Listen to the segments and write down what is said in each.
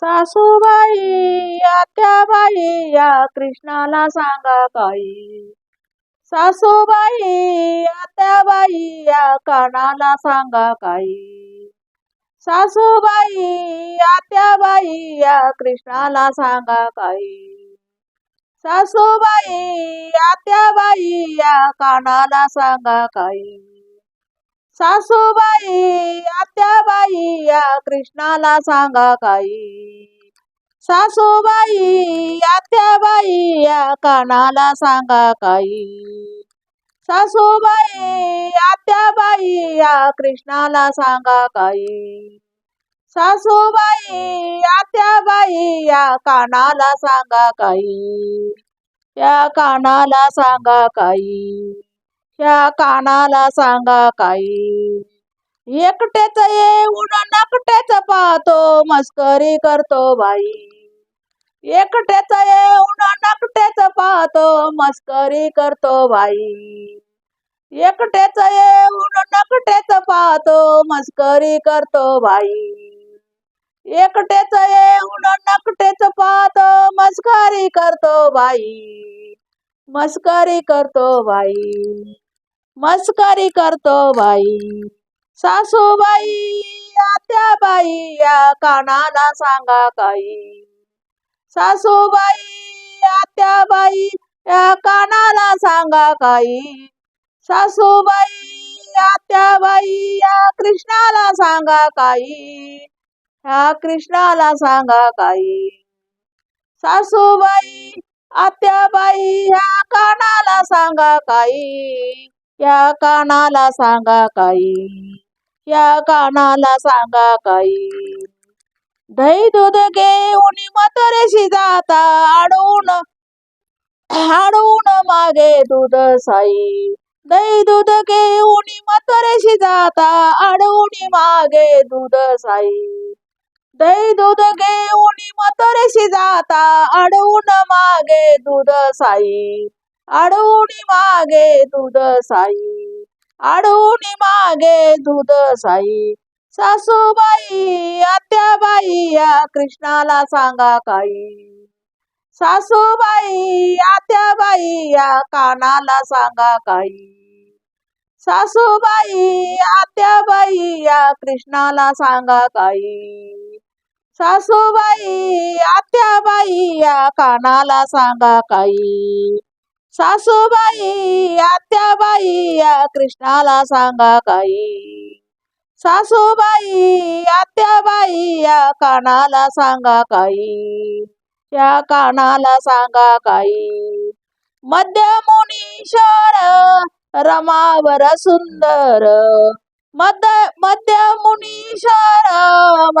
सासूबाई आत्याबाई या कृष्णाला सांगा काही. सासूबाई आत्याबाई या कानाला सांगा काही. सासूबाई आत्याबाई या कृष्णाला सांगा काही. सासूबाई आत्याबाई या कानाला सांगा काही. सासूबाई आत्या या कृष्णाला सांगा काही. सासूबाई आत्याबाई या कानाला सांगा काही. सासूबाई आत्याबाई या कृष्णाला सांगा काही. सासूबाई आत्याबाई या कानाला सांगा काही. या कानाला सांगा काही. या कानाला सांगा काही. एकटेच येऊन नकटेच पाहतो मस्करी करतो बाई. एकटेच येऊन नकटेच पाहतो मस्करी करतो बाई. एकटेच येऊन नकटेच पाहतो मस्करी करतो बाई. एकटेच येऊन नकटेच पाहतो मस्करी करतो बाई. मस्करी करतो बाई. मस्करी करतो बाई. सासूबाई आत्याबाई या कानाला सांगा काही. सासूबाई आत्याबाई या कानाला सांगा काही. सासूबाई आत्याबाई या कृष्णाला सांगा काही. ह्या कृष्णाला सांगा काही. सासूबाई आत्याबाई ह्या कानाला सांगा काही. या कानाला सांगा काही. या कानाला सांगा काही. दही दूध घेऊन मतरेशी जाता. आडून आडून मागे दूध साई. दही दूध घेऊन मतरेशी जाता. आडून मागे दूध साई. दही दूध घेऊन मतरेशी जाता. आडून मागे दूध साई. आडून मागे दूध साई. आडून मागे दूध साई. सासूबाई आत्याबाई या कृष्णाला सांगा काही. सासूबाई आत्याबाई या कानाला सांगा काही. सासूबाई आत्याबाई या कृष्णाला सांगा काही. सासूबाई आत्याबाई या कानाला सांगा काही. सासूबाई आत्याबाई या कृष्णाला सांगा काही. सासूबाई आत्याबाई या कानाला सांगा काही. या कानाला सांगा काही. मध्य मुनीश्वर रमावर सुंदर. मध्य मध्यमुनीश्वर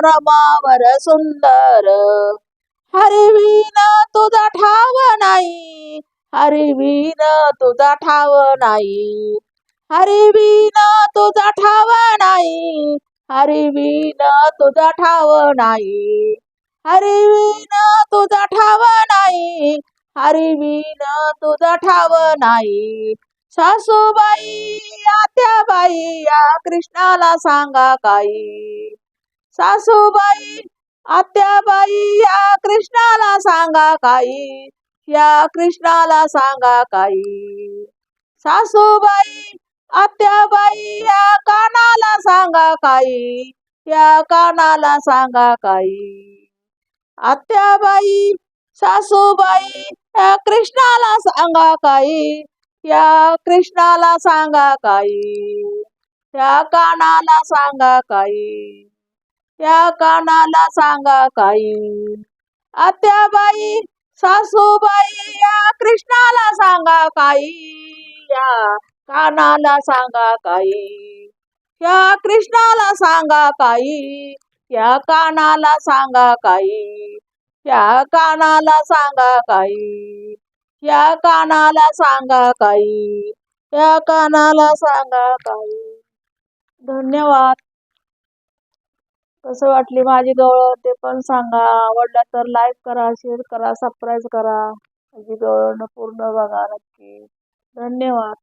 रमावर सुंदर. हरिवीन तुझा ठाव नाही हरिवीन तुझा ठाव नाही. हरिवीन तुझा ठाव नाही. हरिवीन तुझा ठाव नाही. हरिवीन तुझा ठाव नाही. हरिवीन तुझा ठाव नाही. सासूबाई आत्याबाई या कृष्णाला सांगा काही. सासूबाई आत्याबाई या कृष्णाला सांगा काही. या कृष्णाला सांगा काही. सासूबाई आत्याबाई या कानाला सांगा काही. या कानाला सांगा काही. आत्याबाई सासूबाई या कृष्णाला सांगा काही. या कृष्णाला सांगा काही. या कानाला सांगा काही. या कानाला सांगा काही. आत्याबाई सासूबाई या कृष्णाला सांगा काही. या कानाला सांगा काही. या कृष्णाला सांगा काही. या कानाला सांगा काही. या कानाला सांगा काही. या कानाला सांगा काही. या कानाला सांगा काही. धन्यवाद. कसं वाटली माझी गवळ ते पण सांगा. आवडला तर लाईक करा शेअर करा सबस्क्राईब करा. माझी गवळण पूर्ण बघा नक्की. धन्यवाद.